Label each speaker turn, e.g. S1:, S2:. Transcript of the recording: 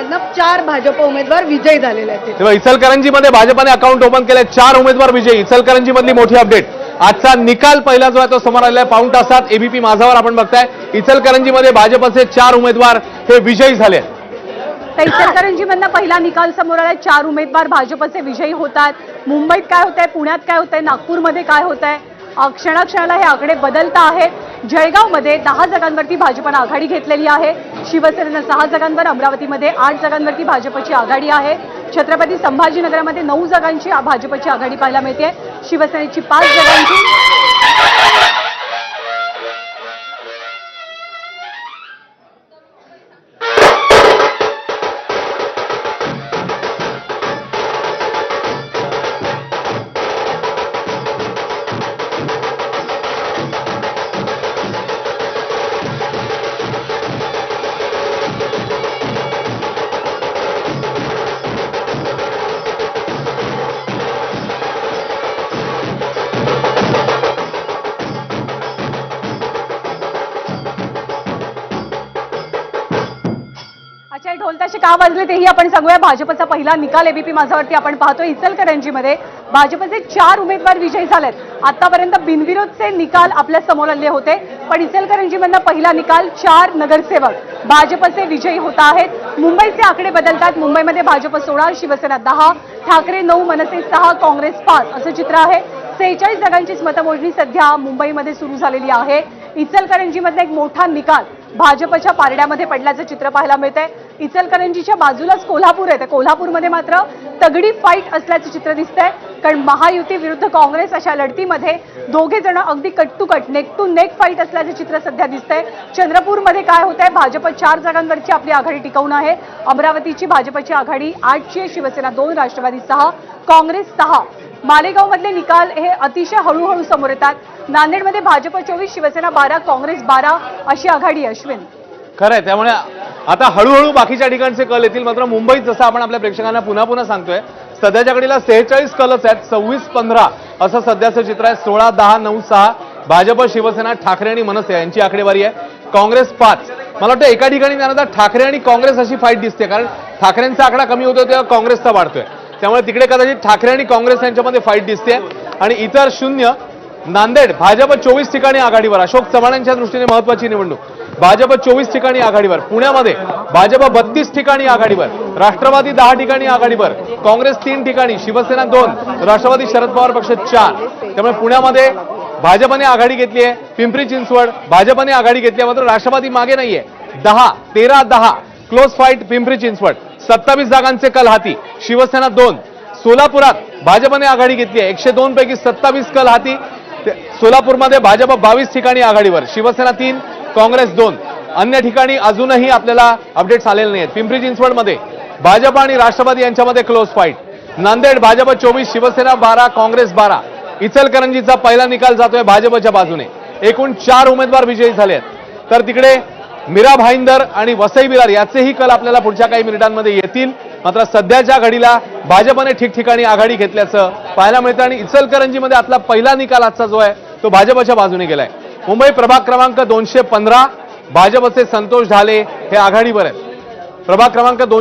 S1: इचलकरंजीमधनं चार भाजप उमेदवार विजयी झालेले आहेत.
S2: तेव्हा इचलकरंजीमध्ये भाजपाने अकाउंट ओपन केले चार उमेदवार विजयी. इचलकरंजी मधली मोठी अपडेट आजचा निकाल पहिला जो आहे तो समोर आलेला आहे. पाऊण तासात एबीपी माझावर आपण बघताय. इचलकरंजीमध्ये भाजपचे चार उमेदवार हे विजयी झाले आहेत.
S3: तर इचलकरंजीमधनं पहिला निकाल समोर आलाय. चार उमेदवार भाजपचे विजयी होतात. मुंबईत काय होत आहे पुण्यात काय होत आहे नागपूरमध्ये काय होत आहे क्षणाक्षणाला हे आकडे बदलता आहेत. जळगावमध्ये दहा जागांवरती भाजपनं आघाडी घेतलेली आहे. शिवसेनेनं सहा जागांवर अमरावतीमध्ये आठ जागांवरती भाजपची आघाडी आहे. छत्रपती संभाजीनगरमध्ये नऊ जागांची भाजपची आघाडी पाहायला मिळते. शिवसेनेची पाच जागांची ढोलताशे का वाजले तेही आपण सांगूया. भाजपचा पहिला निकाल एबीपी माझावरती आपण पाहतो इचलकरंजीमध्ये. भाजपचे चार उमेदवार विजयी झालेत. आतापर्यंत बिनविरोधचे निकाल आपल्यासमोर आले होते. पण इचलकरंजीमधनं पहिला निकाल चार नगरसेवक भाजपचे विजयी होत आहेत. मुंबईचे आकडे बदलतात. मुंबईमध्ये भाजप सोळा शिवसेना दहा ठाकरे नऊ मनसे सहा काँग्रेस पाच असं चित्र आहे. सेहेचाळीस जागांचीच मतमोजणी सध्या मुंबईमध्ये सुरू झालेली आहे. इचलकरंजीमधला एक मोठा निकाल भाजपच्या पारड्यामध्ये पडल्याचं चित्र पाहायला मिळतंय. इचलकरंजीच्या बाजूलाच कोल्हापूर आहे. तर कोल्हापूरमध्ये मात्र तगडी फाईट असल्याचं चित्र दिसतंय. कारण महायुती विरुद्ध काँग्रेस अशा लढतीमध्ये दोघे जण अगदी cut to cut neck to neck fight असल्याचं चित्र सध्या दिसतंय. चंद्रपूरमध्ये काय होत आहे भाजप चार जागांवरची आपली आघाडी टिकवून आहे. अमरावतीची भाजपची आघाडी आठची आहे शिवसेना दोन राष्ट्रवादी सहा काँग्रेस सहा. मालेगावमधले निकाल हे अतिशय हळूहळू समोर येतात. नांदेडमध्ये भाजप चोवीस शिवसेना बारा काँग्रेस बारा अशी आघाडी अश्विन.
S2: खरं आहे त्यामुळे आता हळूहळू बाकीच्या ठिकाणचे कल येतील. मात्र मुंबईत जसं आपण आपल्या प्रेक्षकांना पुन्हा पुन्हा सांगतोय सध्याच्या घडीला सेहेचाळीस कलच आहेत. सव्वीस पंधरा असं सध्याचं चित्र आहे. सोळा दहा नऊ सहा भाजप शिवसेना ठाकरे आणि मनसे यांची आकडेवारी आहे. काँग्रेस पाच. मला वाटतं एका ठिकाणी जाणार ठाकरे आणि काँग्रेस अशी फाईट दिसते कारण ठाकरेंचा आकडा कमी होतोय तेव्हा काँग्रेसचा वाढतोय. त्यामुळे तिकडे कदाचित ठाकरे आणि काँग्रेस यांच्यामध्ये फाईट दिसते. आणि इतर शून्य नांदेड भाजप चोवीस ठिकाणी आघाडीवर. अशोक चव्हाण यांच्या दृष्टीने महत्वाची निवडणूक. भाजप चोवीस ठिकाणी आघाडीवर. पुण्यामध्ये भाजप बत्तीस ठिकाणी आघाडीवर. राष्ट्रवादी दहा ठिकाणी आघाडीवर. काँग्रेस तीन ठिकाणी शिवसेना दोन राष्ट्रवादी शरद पवार पक्ष चार. त्यामुळे पुण्यामध्ये भाजपने आघाडी घेतली आहे. पिंपरी चिंचवड भाजपने आघाडी घेतली आहे. मात्र राष्ट्रवादी मागे नाहीये. दहा तेरा दहा क्लोज फाईट पिंपरी चिंचवड. सत्तावीस जागांचे कल हाती. शिवसेना दोन. सोलापुरात भाजपने आघाडी घेतली आहे. एकशे दोन पैकी सत्तावीस कल हाती. सोलापूरमध्ये भाजप बावीस ठिकाणी आघाडीवर. शिवसेना तीन काँग्रेस दोन. अन्य ठिकाणी अजूनही आपल्याला अपडेट्स आलेले नाहीत पिंपरी चिंचवडमध्ये भाजप आणि राष्ट्रवादी यांच्यामध्ये क्लोज फाईट नांदेड भाजप चोवीस शिवसेना बारा काँग्रेस बारा. इचलकरंजीचा पहिला निकाल जातोय भाजपच्या बाजूने. एकूण चार उमेदवार विजयी झाले आहेत तर तिकडे मीरा भाईंदर आणि वसई बिरार याचेही कल आपल्याला पुढच्या काही मिनिटांमध्ये येतील. मात्र सध्याच्या घडीला भाजपने ठिकठिकाणी आघाडी घेतल्याचं पाहायला मिळतं आणि इचलकरंजीमध्ये आपला पहिला निकाल आजचा जो आहे तो भाजपच्या बाजूने गेलाय. मुंबई प्रभाग क्रमांक दोनशे पंधरा. भाजपचे संतोष ढाले हे आघाडीवर आहेत. प्रभाग क्रमांक दोनशे